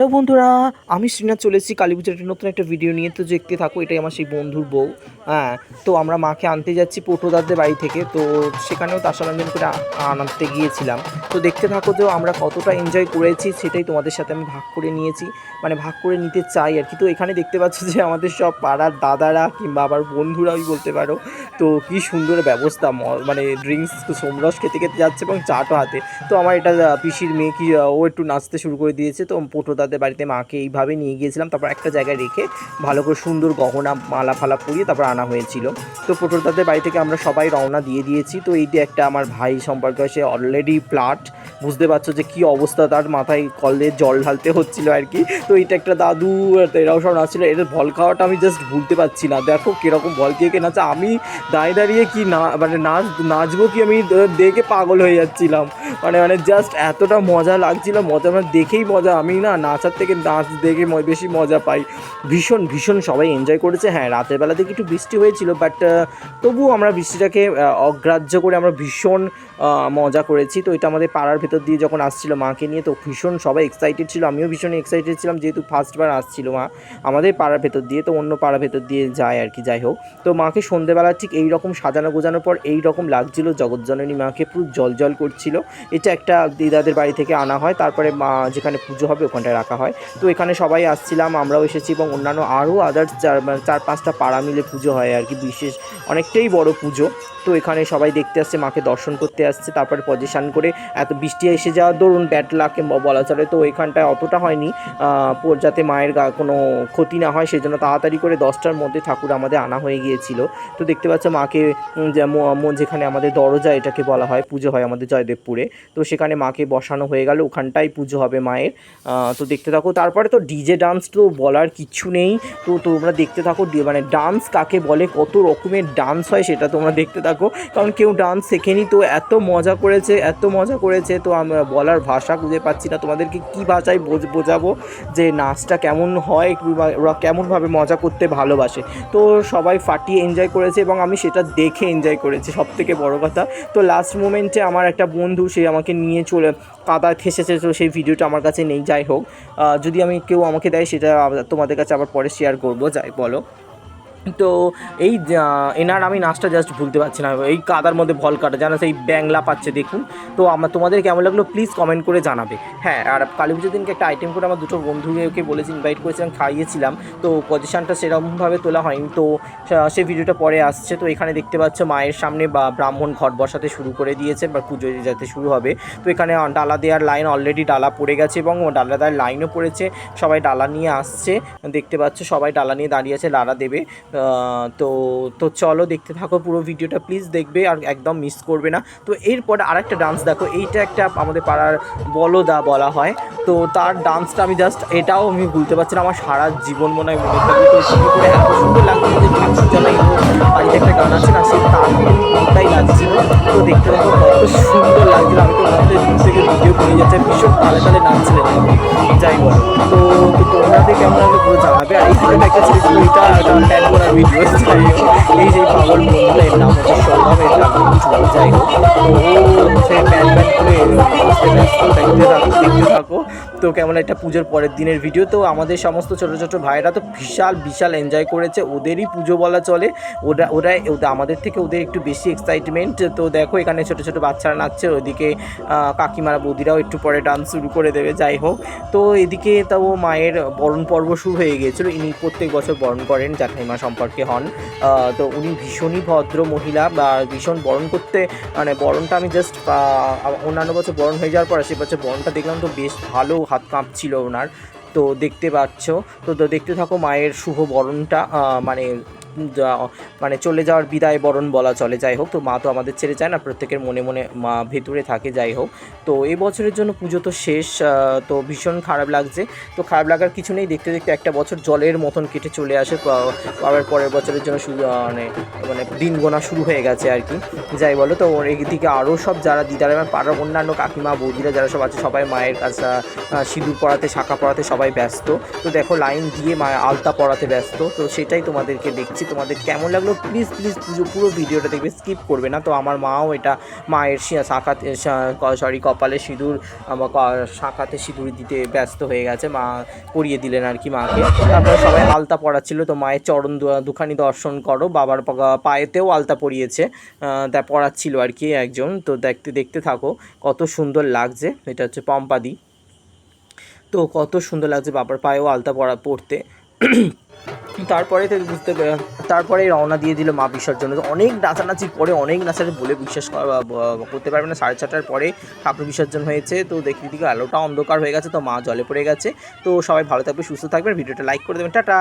Hello বন্ধুরা, আমি শ্রীনাথ চলেছি কালী পুজোর নতুন একটা ভিডিও নিয়ে। তো দেখতে থাকো, এটাই আমার সেই বন্ধুর বউ। হ্যাঁ তো আমরা মাকে আনতে যাচ্ছি পটোদারদের বাড়ি থেকে। তো সেখানেও তাসারঞ্জন করে আনতে গিয়েছিলাম। তো দেখতে থাকো যে আমরা কতটা এনজয় করেছি সেটাই তোমাদের সাথে আমি ভাগ করে নিয়েছি। মানে ভাগ করে নিতে চাই আর কি। তো এখানে দেখতে পাচ্ছ যে আমাদের সব পাড়ার দাদারা কিংবা আবার বন্ধুরাই বলতে পারো। তো কি সুন্দর ব্যবস্থা মানে ড্রিঙ্কস সোমরস খেতে খেতে যাচ্ছে এবং চাটও হাতে। তো আমার এটা পিসির মেয়ে কি, ও একটু নাচতে শুরু করে দিয়েছে। তো পোটোদাদের বাড়িতে মাকে এইভাবে নিয়ে গিয়েছিলাম, তারপর একটা জায়গায় রেখে ভালো করে সুন্দর গহনা, মালা ফালা পরিয়ে তারপর আনা হয়েছিল। তো পোটোদাদের বাড়ি থেকে আমরা সবাই রওনা দিয়ে দিয়েছি। তো এই যে একটা আমার ভাই সম্পর্কে সে অলরেডি প্লাট বুঝতে পারছ যে কি অবস্থা তার মাথায় কলে জল ঢালতে হচ্ছিল আর কি। তো এটা একটা দাদু এরাও সব নাচছিল। এদের ভল খাওয়াটা আমি জাস্ট ভুলতে পারছি না। দেখো কীরকম ভল খেয়ে কে নাচে। আমি দাঁড়িয়ে দাঁড়িয়ে কি না মানে নাচ নাচবো কি আমি দেখে পাগল হয়ে যাচ্ছিলাম। মানে মানে জাস্ট এতটা মজা লাগছিল, মজা মানে দেখেই মজা। আমি না নাচার থেকে নাচ দেখে বেশি মজা পাই। ভীষণ ভীষণ সবাই এনজয় করেছে। হ্যাঁ রাতের বেলা থেকে একটু বৃষ্টি হয়েছিল বাট তবুও আমরা বৃষ্টিটাকে অগ্রাহ্য করে আমরা ভীষণ মজা করেছি। তো এটা আমাদের পাড়ার ভেতর দিয়ে যখন আসছিল মাকে নিয়ে, তো ভীষণ সবাই এক্সাইটেড ছিল। আমিও ভীষণ এক্সাইটেড ছিলাম, যেহেতু ফার্স্টবার আসছিল মা আমাদের পাড়ার ভেতর দিয়ে। তো অন্য পাড়ার ভেতর দিয়ে যায় আর কি, যাই হোক। তো মাকে সন্ধেবেলা ঠিক এই রকম সাজানো গোজানোর পর এই রকম লাগছিল। জগৎজননী মাকে পুরো জল জল করছিল। এটা একটা দিদাদের বাড়ি থেকে আনা হয়। তারপরে যেখানে পুজো হবে ওখানটায় রাখা হয়। তো এখানে সবাই আসছিলাম আমরাও এসেছি এবং অন্যান্য আরও আদার্স চার মানে চার পাঁচটা পাড়া মিলে পুজো হয় আর কি বিশেষ অনেকটাই বড় পুজো। তো এখানে সবাই দেখতে আসছে মাকে দর্শন করতে আসছে তারপরে পজিশন করে এত বৃষ্টি এসে যাওয়ার দরুন ব্যাট লাকে বলা চলে। তো এখানটায় অতটা হয়নি যাতে মায়ের গা কোনো ক্ষতি না হয় সেই জন্য তাড়াতাড়ি করে দশটার মধ্যে ঠাকুর আমাদের আনা হয়ে গিয়েছিল। তো দেখতে পাচ্ছ মাকে উম, যে ম- ম- যেখানে আমাদের দরজা এটাকে বলা হয় পুজো হয় আমাদের জয়দেবপুরে। তো সেখানে মাকে বসানো হয়ে গেল, ওখানটাই পুজো হবে মায়ের। তো দেখতে থাকো, তারপরে তো ডিজে ডান্স তো বলার কিচ্ছু নেই। তো তোমরা দেখতে থাকো মানে ডান্স কাকে বলে, কত রকমের ডান্স হয় সেটা তোমরা দেখতে থাকো। কারণ কেউ ডান্স শেখেনি, তো এত মজা করেছে, এত মজা করেছে, তো আমরা বলার ভাষা খুঁজে পাচ্ছি না। তোমাদেরকে কী ভাষায় বোঝ- বোঝাবো যে নাচটা কেমন হয় ওরা কেমনভাবে মজা করতে ভালোবাসে। তো সবাই ফাটিয়ে এনজয় করেছে, এবং আমি সেটা দেখে এনজয় করেছি সব থেকে বড়ো কথা। তো লাস্ট মোমেন্টে আমার একটা বন্ধু, সে আমাকে নিয়ে চলে কাদায় ফেসেছে তো সেই ভিডিওটা আমার কাছে নেই, যাই হোক। যদি আমি কেউ আমাকে দেয়, সেটা তোমাদের কাছে আবার পরে শেয়ার করব, যাই বলো। তো এই এনার আমি নাচটা জাস্ট ভুলতে পারছি না। এই কাদার মধ্যে ভল কাটা জানো সেই ব্যাংলা পাচ্ছে দেখুন। তো আমার, তোমাদের কেমন লাগল প্লিজ কমেন্ট করে জানাবে। হ্যাঁ আর কালী পুজোর দিনকে একটা আইটেম করে আমার দুটো বন্ধুকে বলেছি ইনভাইট করেছিলাম, খাইয়েছিলাম। তো পজিশনটা সেরকমভাবে তোলা হয়নি। তো, সে- ভিডিওটা পরে আসছে। তো এখানে দেখতে পাচ্ছ মায়ের সামনে বা ব্রাহ্মণ ঘট বসাতে শুরু করে দিয়েছে, বা পুজো যাতে শুরু হবে। তো এখানে ডালা দেওয়ার লাইন অলরেডি ডালা পড়ে গেছে এবং ডালা দেওয়ার লাইনও পড়েছে। সবাই ডালা নিয়ে আসছে। দেখতে পাচ্ছ সবাই ডালা নিয়ে দাঁড়িয়ে আছে ডালা দেবে। তো তো চলো দেখতে থাকো পুরো ভিডিওটা প্লিজ দেখবে আর একদম মিস করবে না। তো এরপর আরেকটা ডান্স দেখো, এইটা একটা আমাদের পাড়ার বলদা বলা হয়। তো তার ডান্সটা আমি জাস্ট এটাও আমি ভুলতে পারছি না, আমার সারা জীবন মনে হয় মনে তো এত সুন্দর জানাই বাড়িতে একটা গান আছে না সেই তার মনটাই লাগছিল তো দেখতে দেখো কত সুন্দর লাগছিল আমি তো মধ্যে দূর থেকে ভিডিও করে যাচ্ছে, ভীষণ তালে তালে নাচছিলেন যাই বলো। তো তোমাদের কেমন লাগল পুরো জানাবে। আর এই একটা ছিল এটা একটা ট্যাগ করা ভিডিও এই যে পাগল বন্ধুটা এর নাম হচ্ছে সৌরভ যাই হোক ও হচ্ছে প্যান প্যান দেখতে থাকো। তো কেমন একটা পুজোর পরের দিনের ভিডিও তো আমাদের সমস্ত ছোটো ছোটো ভাইরা তো বিশাল বিশাল এনজয় করেছে। ওদেরই পুজো বলা চলে। ওরা ওরা আমাদের থেকে ওদের একটু বেশি এক্সাইটমেন্ট তো দেখো, এখানে ছোটো ছোটো বাচ্চারা নাচছে। ওদিকে কাকিমারা, বৌদিরাও একটু পরে ডান্স শুরু করে দেবে, যাই হোক। তো এদিকে তাও মায়ের বরণ পর্ব শুরু হয়ে গিয়েছিল। ইনি প্রত্যেক বছর বরণ করেন জ্যাঠাইমা সম্পর্কে হন। তো উনি ভীষণই ভদ্র মহিলা বা ভীষণ বরণ করতে মানে বরণটা আমি জাস্ট অন্যান্য বছর বরণ হয়ে যাওয়ার পর সে বনটা দেখলাম তো বেশ ভালো, হাত কাঁপছিল ওনার। তো দেখতে পাচ্ছ, তো দেখতে থাকো মায়ের শুভ বরণটা মানে মানে চলে যাওয়ার বিদায় বরণ বলা চলে। যাই হোক, তো মা তো আমাদের ছেড়ে যায় না, প্রত্যেকের মনে মনে মা ভেতরে থাকে, যাই হোক। তো এই বছরের জন্য পুজো তো শেষ তো ভীষণ খারাপ লাগছে। তো খারাপ লাগার কিছু নেই, দেখতে দেখতে একটা বছর জলের মতন কেটে চলে আসে আবার পরের বছরের জন্য শুরু মানে মানে দিন গোনা শুরু হয়ে গেছে আর কি। যাই বলো, তো এদিকে আরও সব যারা দিদার আমার পাড়ার অন্যান্য কাকিমা, বৌদিরা যারা সব আছে, সবাই মায়ের কাছে সিঁদুর পড়াতে শাখা পড়াতে সবাই ব্যস্ত। তো দেখো, লাইন দিয়ে মা আলতা পড়াতে ব্যস্ত, তো সেটাই তোমাদেরকে দেখছি। দিচ্ছি তোমাদের কেমন লাগল? প্লিজ প্লিজ পুজো, পুরো ভিডিওটা দেখবে স্কিপ করবে না। তো আমার মাও এটা মায়ের শাখাতে সরি কপালে সিঁদুর শাখাতে সিঁদুর দিতে ব্যস্ত হয়ে গেছে। মা পরিয়ে দিলেন আর কি মাকে। তারপরে সবাই আলতা পড়াচ্ছিল তো মায়ের চরণ দুখানি দর্শন করো। বাবার পায়েতেও আলতা পরিয়েছে। তা পড়াচ্ছিল আর কি একজন। তো দেখতে দেখতে থাকো, কত সুন্দর লাগছে। এটা হচ্ছে পম্পাদি। তো কত সুন্দর লাগছে বাবার পায়েও আলতা পরা পড়তে তারপরে তো বুঝতে তারপরে রওনা দিয়ে দিল মা বিসর্জনে। অনেক নাচানাচি পরে, অনেক নাচারে বলে বিশ্বাস করা করতে পারবে না। সাড়ে ছটার পরে ঠাকুর বিসর্জন হয়েছে। তো দেখি দিকে আলোটা অন্ধকার হয়ে গেছে, তো মা জলে পড়ে গেছে। তো সবাই ভালো থাকবে, সুস্থ থাকবে ভিডিওটা লাইক করে দেবেন। টাটা!